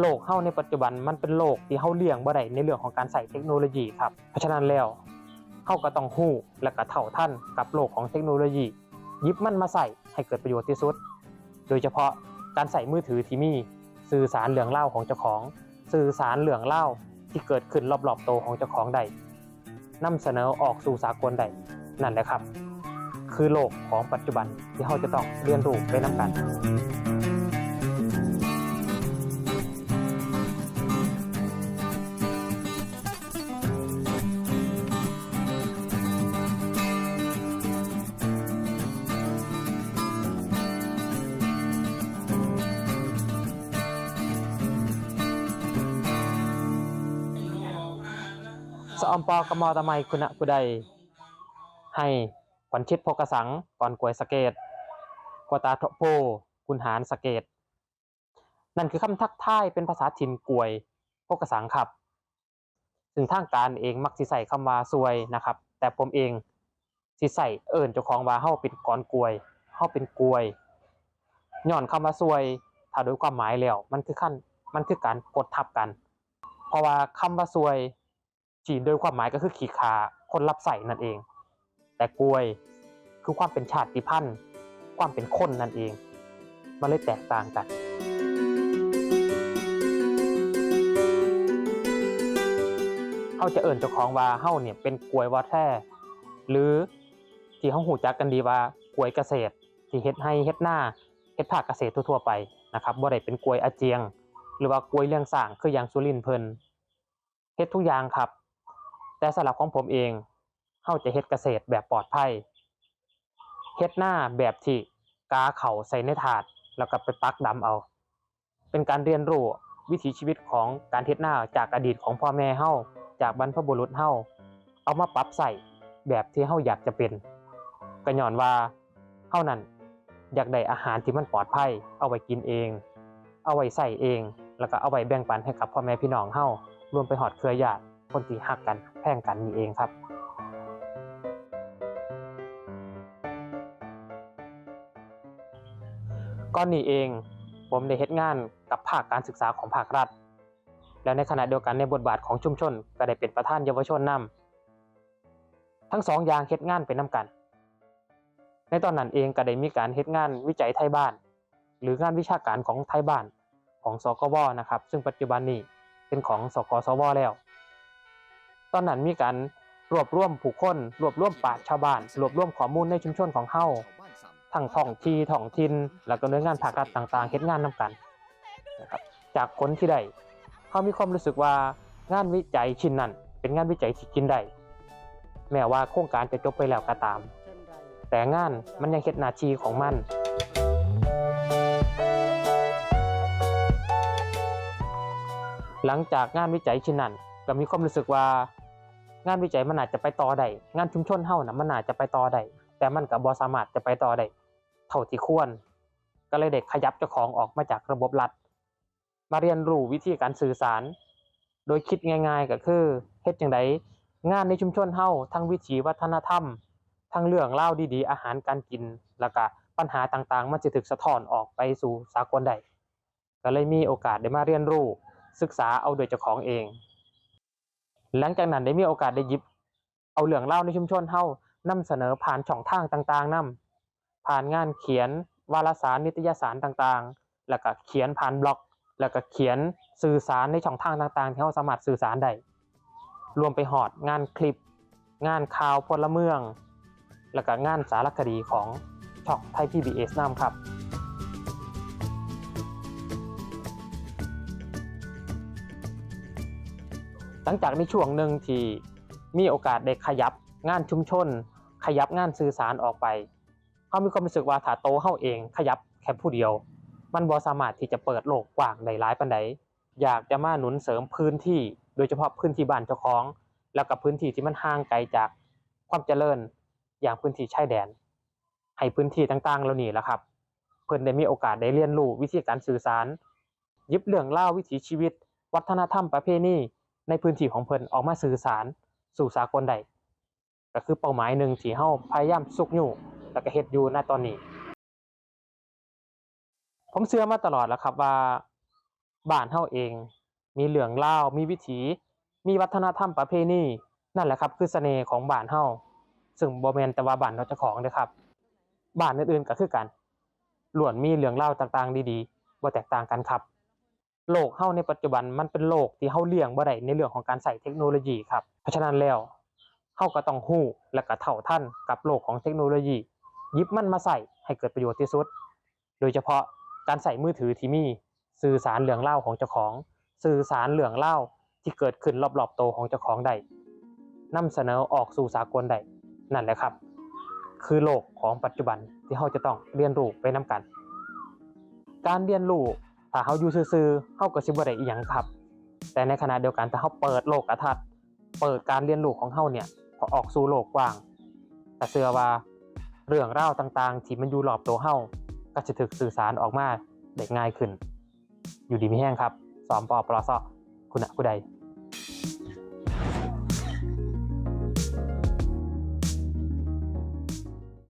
โลกเฮาในปัจจุบันมันเป็นโลกที่เฮาเลี่ยงบ่ได้ในเรื่องของการใส่เทคโนโลยีครับเพราะฉะนั้นแล้วเฮาก็ต้องฮู้และก็เท่าทันกับโลกของเทคโนโลยียิบมันมาใส่ให้เกิดประโยชน์ที่สุด โดยเฉพาะการใส่มือถือที่มีสื่อสารเรื่องเล่าของเจ้าของ สื่อสารเรื่องเล่าที่เกิดขึ้นรอบๆโตของเจ้าของใดนำเสนอออกสู่สากลใดนั่นแหละครับ คือโลกของปัจจุบันที่เราจะต้องเรียนรู้ไปน้ำกัน สอมปอกมอตะไมคุณะกุใดให้ขวัญชิดพกสังก่อนกวยสเกตกวตาทโพคุณหารสเกต นั่นคือคำทักทายเป็นภาษาถิ่นกวยพกสังครับ ซึ่งทางการเองมักสิใส่คำว่าซวยนะครับ แต่ผมเองสิใส่เอิ้นเจ้าของว่าเฮาเป็นก่อนกวยเฮาเป็นกวยย้อนคำว่าซวย ถ้าโดยความหมายแล้ว มันคือขั้นมันคือการกดทับกัน เพราะว่าคำว่าซวย จีนโดยความหมายก็คือขีขาคนรับใส่นั่นเอง แต่กวยคือความเป็นชาติพันธุ์ ความเป็นคนนั่นเอง มันเลยแตกต่างกันเฮาจะเอิ่นเจ้าของว่าเฮาเนี่ยเป็นกวยว่าแท้หรือที่เฮาหูจักกันดีว่ากวยเกษตร ที่เฮ็ดให้เฮ็ดหน้าเฮ็ดภาคเกษตรทั่วๆไปนะครับบ่ได้เป็นกวยอาเจียง หรือว่ากวยเลี้ยงสร้างคืออย่างสุรินเพิ่นเฮ็ดทุกอย่างครับ แต่สำหรับของผมเองเฮาจะเฮ็ดเกษตรแบบปลอดภัยเฮ็ดหน้าแบบที่กาเข่าใส่ในถาด แล้วก็ไปปักดำเอา เป็นการเรียนรู้วิถีชีวิตของการเฮ็ดหน้าจากอดีตของพ่อแม่เฮาจากบรรพบุรุษเฮาเอามาปรับใส่แบบที่เฮาอยากจะเป็นก็ย้อนว่าเฮานั้นอยากได้อาหารที่มันปลอดภัย เอาไว้กินเอง เอาไว้ใส่เอง แล้วก็เอาไว้แบ่งปันให้กับพ่อแม่พี่น้องเฮารวมไปหอดเครือญาติ คนที่ฮักกันแพ่งกันนี่เองครับก้อนนี้เองผมได้เฮ็ดงานกับภาคการศึกษาของภาครัฐ และในขณะเดียวกันในบทบาทของชุมชน ก็ได้เป็นประธานเยาวชนนำทั้งสองอย่างเฮ็ดงานไปนํกัน ในตอนนั้นเองก็ได้มีการเฮ็ดงานวิจัยไทยบ้าน หรืองานวิชาการของไทยบ้านของสกวนะครับ ซึ่งปัจจุบันนี้เป็นของสกสวแล้ว ตอนนั้นมีการรวบรวมผู้คนรวบรวมปราชาวบ้าน รวบรวมข้อมูลในชุมชนของเฮาทั้งท้องที่ท้องถิ่นแล้วก็หน่วยงานภาครัฐต่างๆเฮ็ดงานนํกันนะครับจากผลที่ได้เขามีความรู้สึกว่างานวิจัยชิ้นนั้น เป็นงานวิจัยที่กินได้แม้ว่าโครงการจะจบไปแล้วก็ตาม แต่งานมันยังเฮ็ดหน้าที่ของมันหลังจากงานวิจัยชิ้นนั้นก็มีความรู้สึกว่า งานวิจัยมันอาจจะไปต่อได้งานชุมชนเฮานะมันอาจจะไปต่อได้แต่มันก็บ่สามารถจะไปต่อได้เท่าที่ควร ก็เลยได้ขยับเจ้าของออกมาจากระบบรัฐ มาเรียนรู้วิธีการสื่อสาร โดยคิดง่าย ๆ ก็คือเฮ็ดจังไดงานในชุมชนเฮาทั้งวิถีวัฒนธรรม ทั้งเรื่องเล่าดีๆ อาหารการกิน แล้วก็ปัญหาต่างๆ มันจะถูกสะท้อนออกไปสู่สากลได้ก็เลยมีโอกาสได้มาเรียนรู้ศึกษาเอาโดยเจ้าของเอง หลังจากนั้นได้มีโอกาสได้หยิบ เอาเรื่องเล่าในชุมชนเฮานำเสนอผ่านช่องทางต่างๆนำผ่านงานเขียน วารสารนิตยสารต่างๆ แล้วก็เขียนผ่านบล็อก แล้วก็เขียนสื่อสารในช่องทางต่างๆ ที่เราสามารถสื่อสารได้รวมไปหอดงานคลิป งานข่าวพลเมือง แล้วก็งานสารคดีของช่องไทย PBS นำครับ ลังจากในช่วงหนึ่งที่มีโอกาสได้ขยับงานชุมชน ขยับงานสื่อสารออกไปเขามีความรู้สึกว่าถ้าโตเฮาเอง ขยับแค่ผู้เดียว มันบ่สามารถที่จะเปิดโลกกว้างได้หลายปานใดอยากจะมาหนุนเสริมพื้นที่ โดยเฉพาะพื้นที่บ้านเจ้าของ แล้วก็พื้นที่ที่มันห่างไกลจากความเจริญอย่างพื้นที่ชายแดน ให้พื้นที่ต่างๆเหล่านี้แหละครับ เพิ่อนได้มีโอกาสได้เรียนรู้วิธีการสื่อสารยิบเรื่องเล่าวิถีชีวิต วัฒนธรรมประเพณี ในพื้นที่ของเพิ่นออกมาสื่อสารสู่สากลได้ก็คือเป้าหมายหนึ่งที่เฮาพยายามสุกอยู่แล้วก็เฮ็ดอยู่ณตอนนี้ ผมเชื่อมาตลอดแล้วครับว่าบ้านเฮาเอง มีเรื่องเล่ามีวิถี มีวัฒนธรรมประเพณีนั่นแหละครับ คือเสน่ห์ของบ้านเฮาซึ่งบ่แม่นแต่ว่าบ้านเราเจ้าของเด้อครับบ้านอื่นๆก็คือกันล้วนมีเรื่องเล่าต่างๆ ดีๆบ่แตกต่างกันครับ โลกเฮาในปัจจุบันมันเป็นโลกที่เฮาเลี่ยงบ่ได้ในเรื่องของการใช้เทคโนโลยีครับเพราะฉะนั้นแล้วเฮาก็ต้องฮู้และก็เท่าทันกับโลกของเทคโนโลยียิบมันมาใส่ให้เกิดประโยชน์ที่สุด โดยเฉพาะการใส่มือถือที่มีสื่อสารเรื่องเล่าของเจ้าของ สื่อสารเรื่องเล่าที่เกิดขึ้นรอบๆโตของเจ้าของได้นำเสนอออกสู่สากลได้นั่นแหละครับ คือโลกของปัจจุบันที่เราจะต้องเรียนรู้ไปนํกัน การเรียนรู้ ถ้าเขาอยู่ซื่อๆเขาก็สิบ่ได้อีหยังครับ แต่ในขณะเดียวกันถ้าเขาเปิดโลกทัดเปิดการเรียนรู้ของเขาเนี่ยพอออกสู่โลกกว้างแต่เชื่อว่าเรื่องราวต่างๆ ที่มันอยู่รอบตัวเขาก็จะถึกสื่อสารออกมาได้ง่ายขึ้น อยู่ดีไม่แห้งครับสอมปอปลอซอคุณะคุณใด